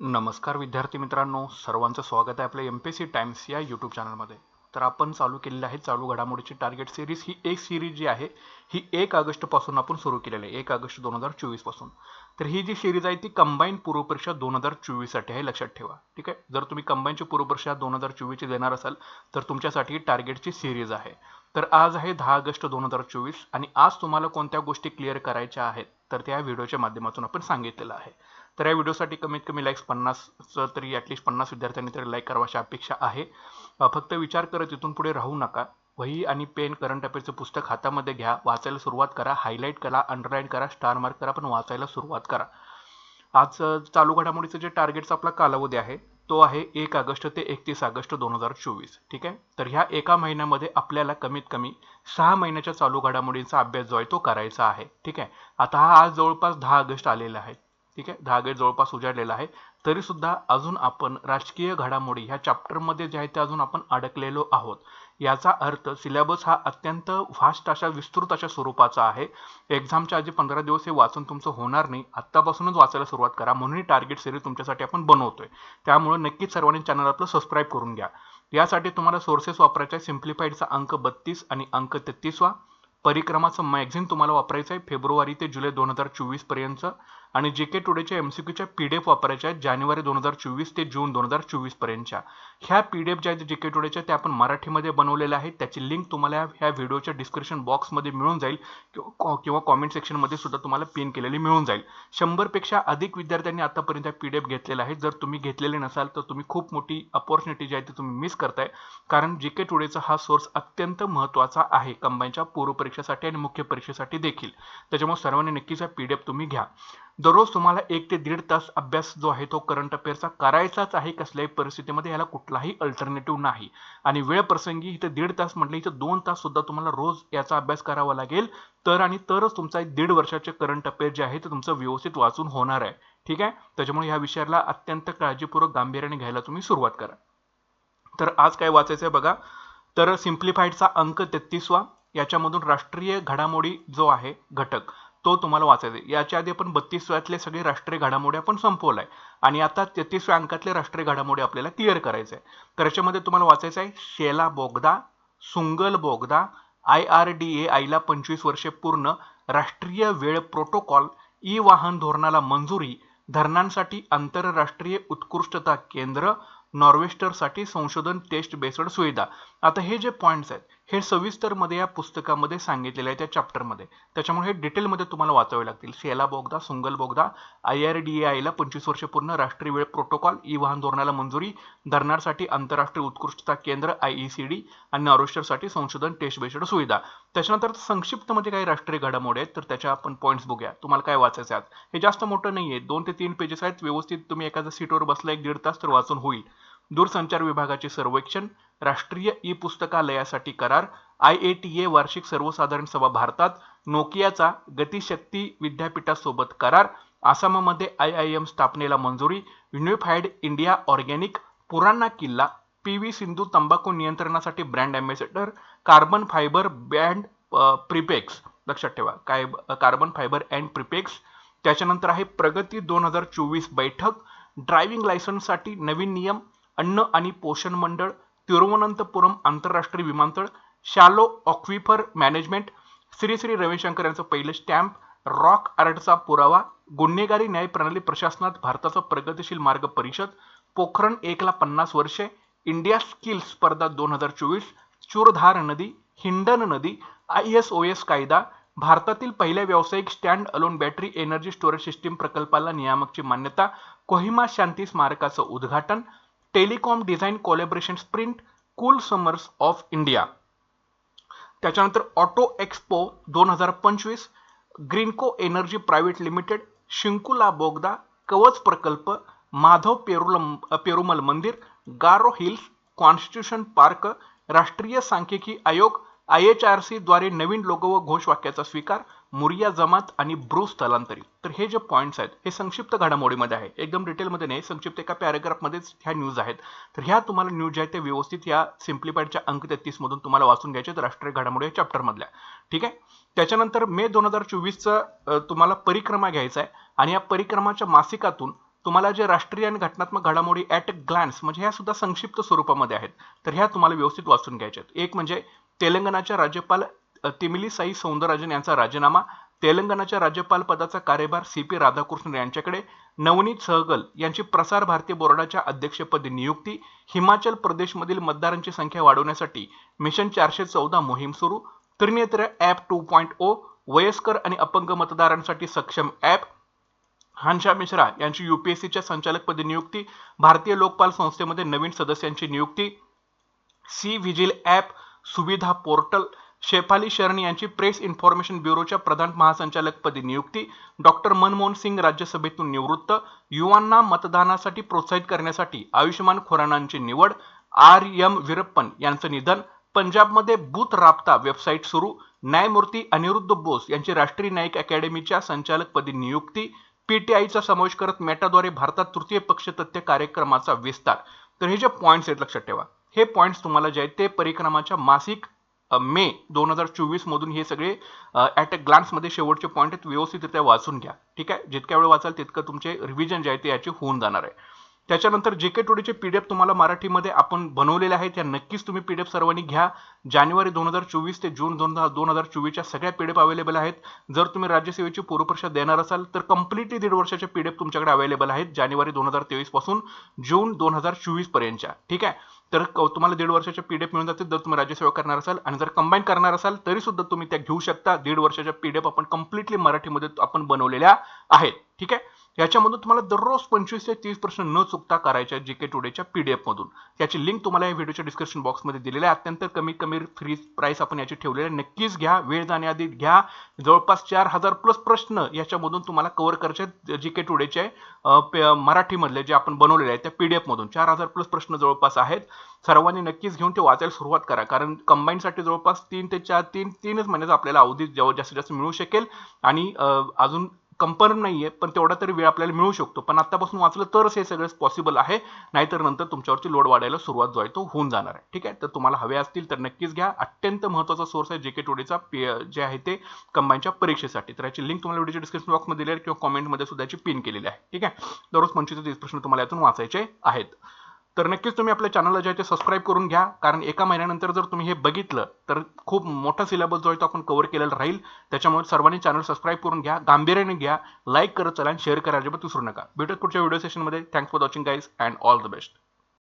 नमस्कार विद्यार्थी मित्रांनो सर्वांचं स्वागत आहे आपल्या एम पी सी टाइम्स या यूट्यूब चॅनलमध्ये तर आपण चालू केलेली आहे चालू घडामोडीची टार्गेट सिरीज ही एक सिरीज जी आहे ही एक ऑगस्टपासून आपण सुरू केलेली आहे एक ऑगस्ट दोन हजार चोवीसपासून तर ही जी सिरीज आहे ती कंबाईन पूर्वपरीक्षा दोन हजार चोवीससाठी आहे लक्षात ठेवा. ठीक आहे? जर तुम्ही कंबाईनची पूर्वपरीक्षा दोन हजार चोवीसची देणार असाल तर तुमच्यासाठी टार्गेटची सिरीज आहे. तर आज आहे दहा ऑगस्ट दोन हजार चोवीस आणि आज तुम्हाला कोणत्या गोष्टी क्लिअर करायच्या आहेत तर त्या व्हिडिओच्या माध्यमातून आपण सांगितलेलं आहे. तर या व्हिडिओसाठी कमीत कमी लाईक्स पन्नासचं तरी ॲटलिस्ट पन्नास विद्यार्थ्यांनी तरी लाईक करावा अशी अपेक्षा आहे. फक्त विचार करत इथून पुढे राहू नका. वही आणि पेन करंट अफेअरचं पुस्तक हातामध्ये घ्या वाचायला सुरुवात करा हायलाईट करा अंडरलाईन करा स्टार मार्क करा पण वाचायला सुरुवात करा. आज चालू घडामोडीचं जे टार्गेटचा आपला कालावधी आहे तो आहे एक ऑगस्ट ते एकतीस ऑगस्ट दोन हजार चोवीस. ठीक आहे? तर ह्या एका महिन्यामध्ये आपल्याला कमीत कमी सहा महिन्याच्या चालू घडामोडींचा अभ्यास जो आहे तो करायचा आहे. ठीक आहे? आता हा आज जवळपास दहा ऑगस्ट आलेला आहे. ठीक आहे? दहा ऑगस्ट जवळपास उजाडलेला आहे. तरी सुद्धा अजून आपण राजकीय घडामोडी ह्या चॅप्टरमध्ये जे आहे ते अजून आपण अडकलेलो आहोत. याचा अर्थ सिलेबस हा अत्यंत व्हास्ट अशा विस्तृत अशा स्वरूपाचा आहे. एक्झामच्या आधी पंधरा दिवस हे वाचून तुमचं होणार नाही. आत्तापासूनच वाचायला सुरुवात करा. म्हणून टार्गेट सिरीज तुमच्यासाठी आपण बनवतोय. त्यामुळे नक्कीच सर्वांनी चॅनल आपलं सबस्क्राईब करून घ्या. यासाठी तुम्हाला सोर्सेस वापरायचे आहे सिम्प्लिफाईडचा अंक बत्तीस आणि अंक तेहतीसवा. परिक्रमाचं मॅगझिन तुम्हाला वापरायचं आहे. फेब्रुवारी ते जुलै दोन हजार चोवीसपर्यंत आणि जे के टुडेच्या एम सी क्यूच्या पी डी एफ वापरायच्या आहेत जानेवारी दोन हजार चोवीस ते जून दोन हजार चोवीस पर्यंतच्या. ह्या पी डी एफ ज्या आहेत जे के टुडेच्या त्या आपण मराठीमध्ये बनवलेल्या आहेत. त्याची लिंक तुम्हाला ह्या व्हिडिओच्या डिस्क्रिप्शन बॉक्समध्ये मिळून जाईल. किंवा कॉमेंट सेक्शनमध्ये सुद्धा तुम्हाला पिन केलेली मिळून जाईल. शंभरपेक्षा अधिक विद्यार्थ्यांनी आतापर्यंत पी डी एफ घेतलेला आहे. जर तुम्ही घेतलेले नसाल तर तुम्ही खूप मोठी अपॉर्च्युनिटी जी आहे ती तुम्ही मिस करताय. कारण जे के टुडेचा हा सोर्स अत्यंत महत्त्वाचा आहे. कंबाईनच्या पूर्वपरीक्षेसाठी आणि मुख्य परीक्षेसाठी देखील. त्याच्यामुळे सर्वांनी नक्कीच हा पी डी एफ तुम्ही घ्या. दररोज तुम्हाला एक ते दीड तास अभ्यास जो आहे तो करंट अफेअरचा करायचाच आहे कसल्याही परिस्थितीमध्ये याला कुठलाही अल्टरनेटिव्ह नाही. आणि वेळ प्रसंगी इथं दीड तास म्हटलं इथं दोन तास सुद्धा तुम्हाला रोज याचा अभ्यास करावा लागेल. तर आणि तरच तुमचा एक दीड वर्षाचे करंट अफेअर जे आहे ते तुमचं व्यवस्थित वाचून होणार आहे. ठीक आहे? त्याच्यामुळे ह्या विषयाला अत्यंत काळजीपूर्वक गांभीर्याने घ्यायला तुम्ही सुरुवात करा. तर आज काय वाचायचं आहे बघा. तर सिम्प्लिफाईडचा अंक तेहतीसवा याच्यामधून राष्ट्रीय घडामोडी जो आहे घटक. तो तुम्हाला वाचायचा आहे याच्या आधी आपण बत्तीसव्यातले सगळे राष्ट्रीय घडामोडी आपण संपवलाय. आणि आता तेहतीसव्या अंकातले राष्ट्रीय घडामोडी आपल्याला क्लिअर करायचं आहे तर याच्यामध्ये तुम्हाला वाचायचं आहे शेला बोगदा सुंगल बोगदा आय आर डी ए आयला पंचवीस वर्षे पूर्ण राष्ट्रीय वेळ प्रोटोकॉल ई वाहन धोरणाला मंजुरी धरणांसाठी आंतरराष्ट्रीय उत्कृष्टता केंद्र नॉर्वेस्टरसाठी संशोधन टेस्ट बेस्ड सुविधा. आता हे जे पॉईंट्स आहेत हे सविस्तरमध्ये या पुस्तकामध्ये सांगितलेलं आहे त्या चॅप्टरमध्ये त्याच्यामुळे हे डिटेलमध्ये तुम्हाला वाचावे लागतील. सेला बोगदा सुंगल बोगदा आय आर डी ए आयला पंचवीस वर्ष पूर्ण राष्ट्रीय वेळ प्रोटोकॉल ई वाहन धोरणाला मंजुरी धरणासाठी आंतरराष्ट्रीय उत्कृष्टता केंद्र आय ई सी डी आणि नॉर्वेस्टरसाठी संशोधन टेस्ट बेस्ड सुविधा. त्याच्यानंतर संक्षिप्तमध्ये काही राष्ट्रीय घडामोडी आहेत तर त्याच्या आपण पॉईंट्स बघूया. तुम्हाला काय वाचायचे आहेत हे जास्त मोठं नाही आहे दोन ते तीन पेजेस आहेत. व्यवस्थित तुम्ही एखाद्या सीटवर बसला एक दीड तास तर वाचून होईल. दूरसंचार विभागाचे सर्वेक्षण राष्ट्रीय ई पुस्तकालयासाठी करार आय ए टी ए वार्षिक सर्वसाधारण सभा भारतात नोकियाचा गतिशक्ती विद्यापीठासोबत करार आसाममध्ये आय आय एम स्थापनेला मंजुरी युनिफाईड इंडिया ऑर्गॅनिक पुराणा किल्ला पी व्ही सिंधू तंबाखू नियंत्रणासाठी brand ambassador carbon fibre band PrePex लक्षात ठेवा काय कार्बन फायबर अँड प्रिपेक्स त्याच्यानंतर आहे प्रगती दोन हजार चोवीस बैठक ड्रायव्हिंग लायसन्ससाठी नवीन नियम अन्न आणि पोषण मंडळ तिरुवनंतपुरम आंतरराष्ट्रीय विमानतळ shallow aquifer management Shri Shri Ravishankar यांचं पहिलं स्टॅम्प रॉक आर्टचा पुरावा गुन्हेगारी न्याय प्रणाली प्रशासनात भारताचा प्रगतिशील मार्ग परिषद पोखरण एकला पन्नास वर्षे इंडिया स्किल स्पर्धा दोन हजार चोवीस चूरधार नदी हिंडन नदी आय एस ओ एस कायदा भारतातील पहिल्या व्यावसायिक stand alone battery energy storage system प्रकल्पाला नियामकची मान्यता कोहिमा शांती स्मारकाचं उद्घाटन telecom design collaboration sprint cool summers of India. त्याच्यानंतर ऑटो एक्सपो दोन हजार पंचवीस Greenko energy private limited Shinkula बोगदा कवच प्रकल्प माधव पेरुलम पेरुमल मंदिर गारो हिल्स कॉन्स्टिट्यूशन पार्क राष्ट्रीय सांख्यिकी आयोग आय एच आर सी द्वारे नवीन लोगो व घोषवाक्याचा स्वीकार मुरिया जमात आणि ब्रूस स्थलांतरित. तर हे जे पॉईंट्स आहेत हे संक्षिप्त घडामोडीमध्ये आहे. एकदम डिटेलमध्ये नाही संक्षिप्त एका पॅराग्राफमध्येच ह्या न्यूज आहेत. तर ह्या तुम्हाला न्यूज ज्या आहेत त्या व्यवस्थित या सिम्प्लिफाईडच्या अंक तेहतीसमधून तुम्हाला वाचून घ्यायचे आहेत राष्ट्रीय घडामोडी या चॅप्टरमधल्या ठीक आहे? त्याच्यानंतर मे दोन हजार चोवीसचं तुम्हाला परिक्रमा घ्यायचा आहे आणि या परिक्रमाच्या मासिकातून तुम्हाला जे राष्ट्रीय आणि घटनात्मक घडामोडी ॲट ग्लॅन्स म्हणजे ह्या सुद्धा संक्षिप्त स्वरूपामध्ये आहेत. तर ह्या तुम्हाला व्यवस्थित वाचून घ्यायच्या आहेत. एक म्हणजे तेलंगणाच्या राज्यपाल तिमिली तिमिलीसाई सौंदरराजन यांचा राजीनामा तेलंगणाच्या राज्यपाल पदाचा कार्यभार सी पी राधाकृष्णन यांच्याकडे नवनीत सहगल यांची प्रसार भारती बोर्डाच्या अध्यक्षपदी नियुक्ती हिमाचल प्रदेशमधील मतदारांची संख्या वाढवण्यासाठी मिशन चारशे चौदा मोहीम सुरू Trinetra app two point O वयस्कर आणि अपंग मतदारांसाठी सक्षम ॲप हंशा मिश्रा यांची युपीएससीच्या संचालकपदी नियुक्ती भारतीय लोकपाल संस्थेमध्ये नवीन सदस्यांची नियुक्ती C vigil app Suvidha portal Shefali Sharan यांची प्रेस इन्फॉर्मेशन ब्युरोच्या प्रधान महासंचालकपदी नियुक्ती डॉक्टर मनमोहन सिंग राज्यसभेतून निवृत्त युवांना मतदानासाठी प्रोत्साहित करण्यासाठी आयुष्यमान खुरानांची निवड आर एम वीरप्पन यांचं निधन पंजाबमध्ये बूथ राबता वेबसाईट सुरू न्यायमूर्ती अनिरुद्ध बोस यांची राष्ट्रीय न्यायिक अकॅडमीच्या संचालकपदी नियुक्ती पीटीआयचा समावेश करत मेटाद्वारे भारतात तृतीय पक्ष तथ्य कार्यक्रमाचा विस्तार. तर हे जे पॉईंट्स आहेत लक्षात ठेवा. हे पॉईंट्स तुम्हाला जे आहेत ते परिक्रमाच्या मासिक मे दोन हजार चोवीस मधून हे सगळे ॲट अ ग्लान्समध्ये शेवटचे पॉईंट आहेत व्यवस्थितरित्या वाचून घ्या. ठीक आहे? जितक्या वेळ वाचाल तितकं तुमचे रिव्हिजन जे आहे ते याचे होऊन जाणार आहे. त्याच्यानंतर जे के टुडेचे एफ तुम्हाला मराठीमध्ये आपण बनवलेले आहेत त्या नक्कीच तुम्ही पी डी एफ सर्वांनी घ्या. जानेवारी दोन हजार चोवीस ते जून दोन दोन हजार चोवीसच्या सगळ्या पी डी एफ अवेलेबल आहेत. जर तुम्ही राज्यसेवेची पूर्वपरीक्षा देणार असाल तर कम्प्लिटली दीड वर्षाच्या एफ तुमच्याकडे अवेलेबल आहेत जानेवारी दोन हजार तेवीसपासून जून दोन हजार चोवीस पर्यंतच्या. ठीक आहे? तर क- तुम्हाला दीड वर्षाच्या पी डी एफ मिळून जातील जर तुम्ही राज्यसेवा करणार असाल आणि जर कंबाईन करणार असाल तरी सुद्धा तुम्ही त्या घेऊ शकता. दीड वर्षाच्या पी डी एफ आपण कम्प्लिटली मराठीमध्ये आपण बनवलेल्या आहेत. ठीक आहे? याच्यामधून तुम्हाला दररोज पंचवीस ते तीस प्रश्न न चुकता करायचे जी के टुडेच्या पीडीएफ मधून. त्याची लिंक तुम्हाला या व्हिडिओच्या डिस्क्रिप्शन बॉक्समध्ये दिलेली आहे. अत्यंत कमी कमी फ्री प्राइस आपण याची ठेवलेली आहे. नक्कीच घ्या वेळ जाण्याआधी घ्या. जवळपास चार हजार प्लस प्रश्न याच्यामधून तुम्हाला कव्हर करायचे जी के टुडेचे प- मराठीमधले जे आपण बनवलेले आहेत त्या पीडीएफ मधून. चार हजार प्लस प्रश्न जवळपास आहेत. सर्वांनी नक्कीच घेऊन ते वाचायला सुरुवात करा. कारण कंबाईनसाठी जवळपास तीन ते चार तीन तीनच महिन्याचा आपल्याला अवधी जेव्हा जास्तीत जास्त मिळू शकेल. आणि अजून कन्फर्म नाहीये पण तेवढा तरी वेळ आपल्याला मिळू शकतो. पण आतापासून वाचलं तरच हे सगळं पॉसिबल आहे. नाहीतर नंतर तुमच्यावरती लोड वाढायला सुरुवात जो आहे तो होऊन जाणार आहे. ठीक आहे? तर तुम्हाला हवे असतील तर नक्कीच घ्या. अत्यंत महत्त्वाचा सोर्स आहे जे के टुडेचा जे आहे ते कंबाईनच्या परीक्षेसाठी. तर याची लिंक तुम्हाला व्हिडिओच्या डिस्क्रिप्शन बॉक्समध्ये दिली आहे किंवा कॉमेंटमध्ये सुद्धा याची पिन केलेली आहे. ठीक आहे? दररोज पंचवीस तीस प्रश्न तुम्हाला यातून वाचायचे आहेत. तर नक्कीच तुम्ही आपल्या चॅनलला जे आहे ते सबस्क्राईब करून घ्या. कारण एका महिन्यानंतर जर तुम्ही हे बघितलं तर खूप मोठा सिलेबस जो आहे तो आपण कव्हर केलेला राहील. त्याच्यामुळे सर्वांनी चॅनल सबस्क्राईब करून घ्या गांभीर्याने घ्या लाईक करत चला आणि शेअर करा अजिबात विसरू नका. भेटत पुढच्या व्हिडिओ सेशनमध्ये thanks for watching guys and all the best